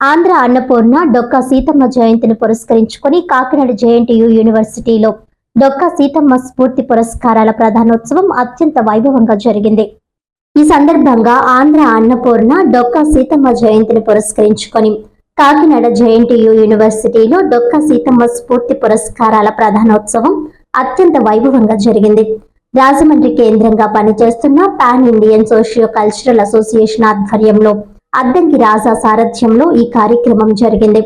ఆంధ్ర అన్నపూర్ణ డొక్కా సీతమ్మ జయంతిని పురస్కరించుకొని కాకినాడ జేఎన్టీయు యూనివర్సిటీలో డొక్కా సీతమ్మ స్ఫూర్తి పురస్కారాల ప్రధానోత్సవం అత్యంత వైభవంగా జరిగింది. ఈ సందర్భంగా ఆంధ్ర అన్నపూర్ణ డొక్కా సీతమ్మ జయంతిని పురస్కరించుకొని కాకినాడ జేఎన్టీయు యూనివర్సిటీలో డొక్కా సీతమ్మ స్ఫూర్తి పురస్కారాల ప్రధానోత్సవం అత్యంత వైభవంగా జరిగింది. రాజమండ్రి కేంద్రంగా పనిచేస్తున్న pan Indian socio cultural association ఆధ్వర్యంలో అద్దంకి రాజా సారథ్యంలో ఈ కార్యక్రమం జరిగింది.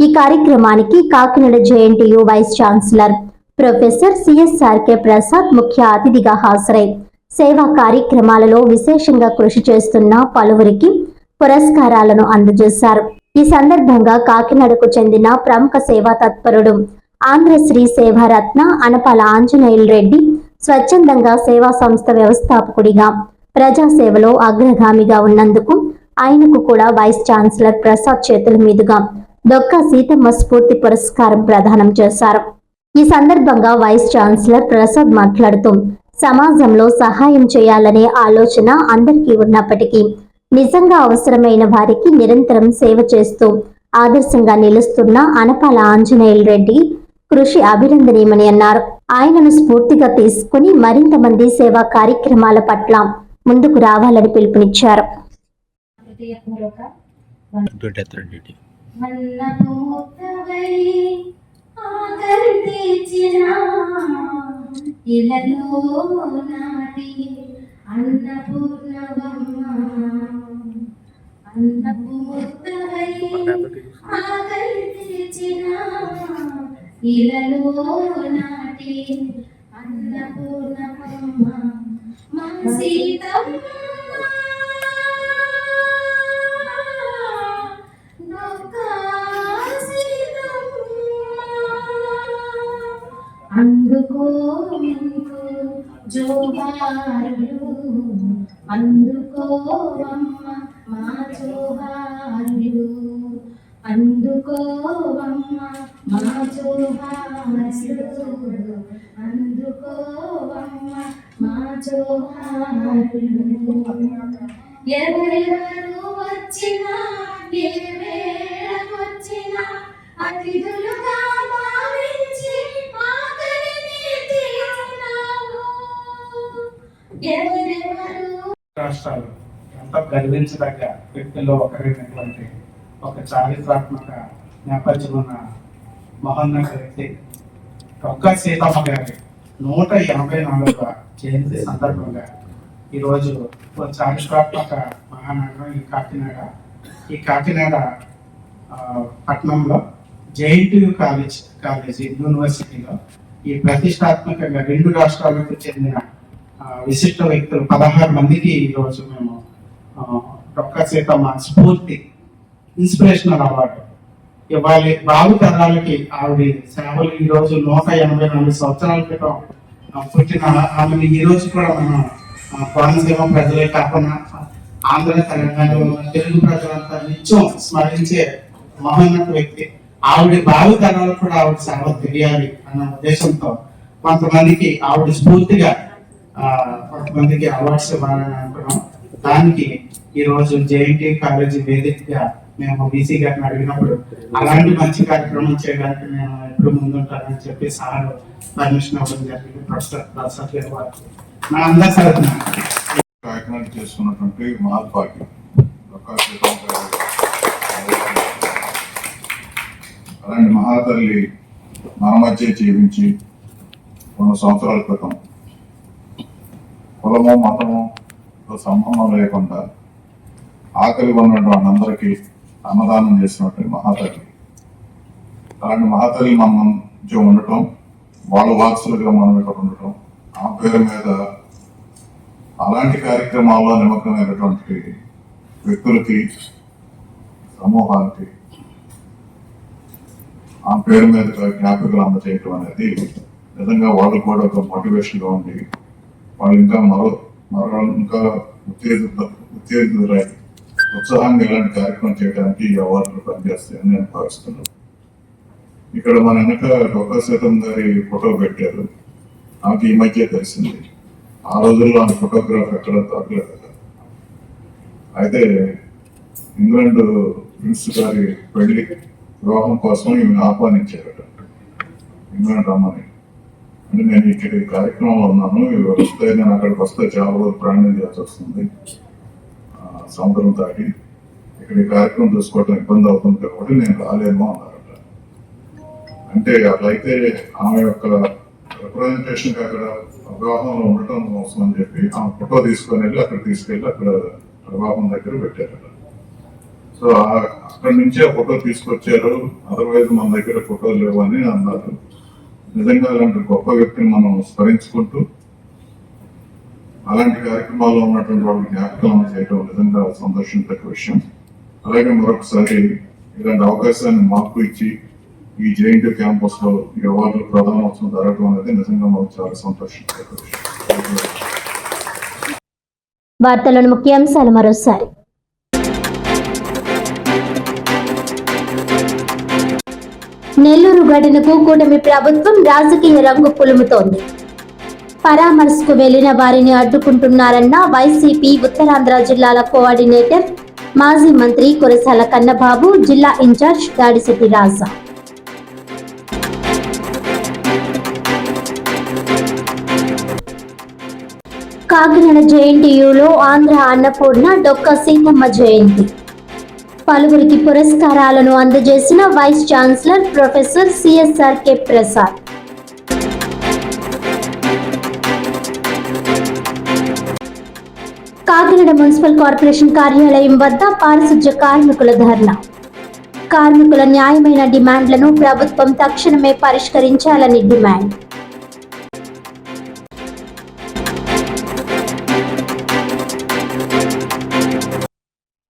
ఈ కార్యక్రమానికి Kakinada JNTU vice chancellor professor CSRK Prasad ముఖ్య అతిథిగా హాజరై సేవా కార్యక్రమాలలో విశేషంగా కృషి చేస్తున్న పలువురికి పురస్కారాలను అందజేశారు. ఈ సందర్భంగా కాకినాడకు చెందిన ప్రముఖ సేవా తత్పరుడు ఆంధ్రశ్రీ సేవారత్న అనపాల ఆంజనేయులు రెడ్డి స్వచ్ఛందంగా సేవా సంస్థ వ్యవస్థాపకుడిగా ప్రజాసేవలో అగ్రగామిగా ఉన్నందుకు ఆయనకు కూడా వైస్ ఛాన్సలర్ ప్రసాద్ చేతుల మీదుగా దొక్క సీతమ్మ స్ఫూర్తి పురస్కారం ప్రదానం చేశారు. ఈ సందర్భంగా వైస్ ఛాన్సలర్ ప్రసాద్ మాట్లాడుతూ సమాజంలో సహాయం చేయాలనే ఆలోచన అందరికీ ఉన్నప్పటికీ నిజంగా అవసరమైన వారికి నిరంతరం సేవ చేస్తూ ఆదర్శంగా నిలుస్తున్న అనపాల ఆంజనేయులు రెడ్డి కృషి అభినందనీయమని అన్నారు. ఆయనను స్ఫూర్తిగా తీసుకుని మరింత మంది సేవా కార్యక్రమాల పట్ల ముందుకు రావాలని పిలుపునిచ్చారు. డ్యూటీ మన్నమోత్తవై ఆకలి తీర్చిన ఇలలో నాటి అన్నపూర్ణవమ్మ అన్నపూర్ణవై ఆకలి తీర్చిన ఇలలో నాటి అన్నపూర్ణవమ్మ మా సీతమ్మ అందుకో జోహారులు అందుకోవమ్మ మా జోహారులు అందుకోవమ్మ మా జోహారులు అందుకోవమ్మ మా జోహారులు. ఎవరెవరు వచ్చినా ఏ వేళకొచ్చినా అతిథులుగా రాష్ట్రాలు ఎంతో గర్వించదగ్గ వ్యక్తుల్లో ఒకరైనటువంటి ఒక చారిత్రాత్మక నేపథ్యం ఉన్న మహోన్నత వ్యక్తి ఒక్క సీతమ్మ గారి నూట ఎనభై నాలుగవ జయంతి సందర్భంగా ఈరోజు ఒక చారిత్రాత్మక మహానగరం ఈ కాకినాడ. ఈ కాకినాడ పట్టణంలో జేఎన్టీయు కాలేజ్ కాలేజీ యూనివర్సిటీలో ఈ ప్రతిష్టాత్మకంగా రెండు రాష్ట్రాలకు చెందిన విశిష్ట వ్యక్తులు పదహారు మందికి ఈరోజు మేము ఆ, డొక్కా సీతమ్మ స్ఫూర్తి ఇన్స్పిరేషనల్ అవార్డు. ఇవ్వాలి బాగు తరాలకి ఆవిడ సేవలు ఈ రోజు నూట ఎనభై నాలుగు సంవత్సరాల క్రితం పుట్టిన ఆమెను ఈ రోజు కూడా మనం కోనసీమ ప్రజలే కాకుండా ఆంధ్ర తెలంగాణ తెలుగు ప్రజలంతా నిత్యం స్మరించే మహోన్నత వ్యక్తి. ఆవిడ బాగు తరాలకు కూడా ఆవిడ సేవ తెలియాలి అన్న ఉద్దేశంతో కొంతమందికి ఆవిడ స్ఫూర్తిగా కొంతమందికి అవార్డ్స్ ఇవ్వాలని అనుకున్నాం. దానికి ఈ రోజు జేఎన్టీ కాలేజీ వేదికగా మేము బీసీ గారిని అడిగినప్పుడు అలాంటి మంచి కార్యక్రమం చేయడానికి నేను ఎప్పుడు ముందుంటానని చెప్పి సార్ పర్మిషన్ అవ్వడం జరిగింది ప్రొఫెసర్ ప్రసాద్ గారు వారికి. నా అందరి తరఫున. కాకినాడ చేసుకున్నటువంటి మహాత్వాకి అలాంటి మహాతల్లి మన మధ్య జీవించి కొన్ని సంవత్సరాల క్రితం కులము మతముతో సంబంధం లేకుండా ఆకలి ఉన్నటువంటి అందరికీ అన్నదానం చేసినటువంటి మహాతల్లి. అలాంటి మహాతల్లి మన మధ్య ఉండటం వాళ్ళ వారసులుగా మనం ఇక్కడ ఉండటం ఆ పేరు మీద అలాంటి కార్యక్రమాల్లో నిమగ్నమైనటువంటి వ్యక్తులకి సమూహాలకి ఆ పేరు మీద జ్ఞాపికలు అందజేయటం అనేది నిజంగా వాళ్ళకు కూడా ఒక మోటివేషన్గా ఉండి వాళ్ళు ఇంకా మరో మరో ఇంకా ఉత్తేజిత ఉత్తేజితులై ఉత్సాహంగా ఇలాంటి కార్యక్రమం చేయడానికి ఈ అవార్డులు పనిచేస్తాయని నేను భావిస్తున్నాను. ఇక్కడ మన వెనక డొక్కా శాతం గారి ఫోటో పెట్టారు. నాకు ఈ మధ్య తెలిసింది. ఆ రోజుల్లో ఆ ఫోటోగ్రాఫ్ ఎక్కడ దొరకలేదు అయితే ఇంగ్లాండ్ ప్రిన్స్ గారి పెళ్ళి వివాహం కోసం ఈమె ఆహ్వానించారట. ఇంగ్లాండ్ రమ్మని. నేను ఇక్కడ కార్యక్రమంలో ఉన్నాను. వస్తే నేను అక్కడికి వస్తే చాలా రోజులు ప్రయాణం చేయాల్సి వస్తుంది. సముద్రం తాగి ఇక్కడ కార్యక్రమం చూసుకోవడం ఇబ్బంది అవుతుంది కాబట్టి నేను రాలేను అన్నారట. అంటే అట్లయితే ఆమె యొక్క రిప్రజెంటేషన్ అక్కడ వివాహంలో ఉండటం అవసరం అని చెప్పి ఆమె ఫోటో తీసుకొని వెళ్ళి అక్కడ తీసుకెళ్ళి అక్కడ ప్రవాహం దగ్గర పెట్టారట. సో అక్కడ అక్కడి నుంచి ఆ ఫోటో తీసుకొచ్చారు. అదర్వైజ్ మన దగ్గర ఫోటోలు లేవని అన్నారు. నిజంగా అలాంటి గొప్ప వ్యక్తిని మనం స్మరించుకుంటూ అలాంటి కార్యక్రమాల్లో ఉన్నటువంటి వాళ్ళు జ్ఞాపకం చేయడం నిజంగా సంతోషించక విషయం. అలాగే మరొకసారి ఇలాంటి అవకాశాన్ని మాకు ఇచ్చి ఈ జేఎన్టీ క్యాంపస్లో ఈ అవార్డులు ప్రధానోత్సవం జరగడం అనేది నిజంగా మాకు చాలా సంతోషించక విషయం. వార్తలను ముఖ్యాంశాలు మరోసారి. నెల్లూరు ఘటనకు కూటమి ప్రభుత్వం రాజకీయ రంగు పులుముతోంది. పరామర్శకు వెళ్ళిన వారిని అడ్డుకుంటున్నారన్న వైసీపీ ఉత్తరాంధ్ర జిల్లాల కోఆర్డినేటర్ మాజీ మంత్రి కురసాల కన్నబాబు జిల్లా ఇన్ఛార్జ్ దాడిశెట్టి రాజా. కాకినాడ జేఎన్టీయులో ఆంధ్ర అన్నపూర్ణ డొక్క సీతమ్మ జయంతి. పలువురికి పురస్కారాలను అందజేసిన vice chancellor professor CSR K Prasad. Kakinada municipal corporation కార్యాలయం వద్ద పారిశుధ్య కార్మికుల ధర్నా. కార్మికుల న్యాయమైన డిమాండ్లను ప్రభుత్వం తక్షణమే పరిష్కరించాలని డిమాండ్.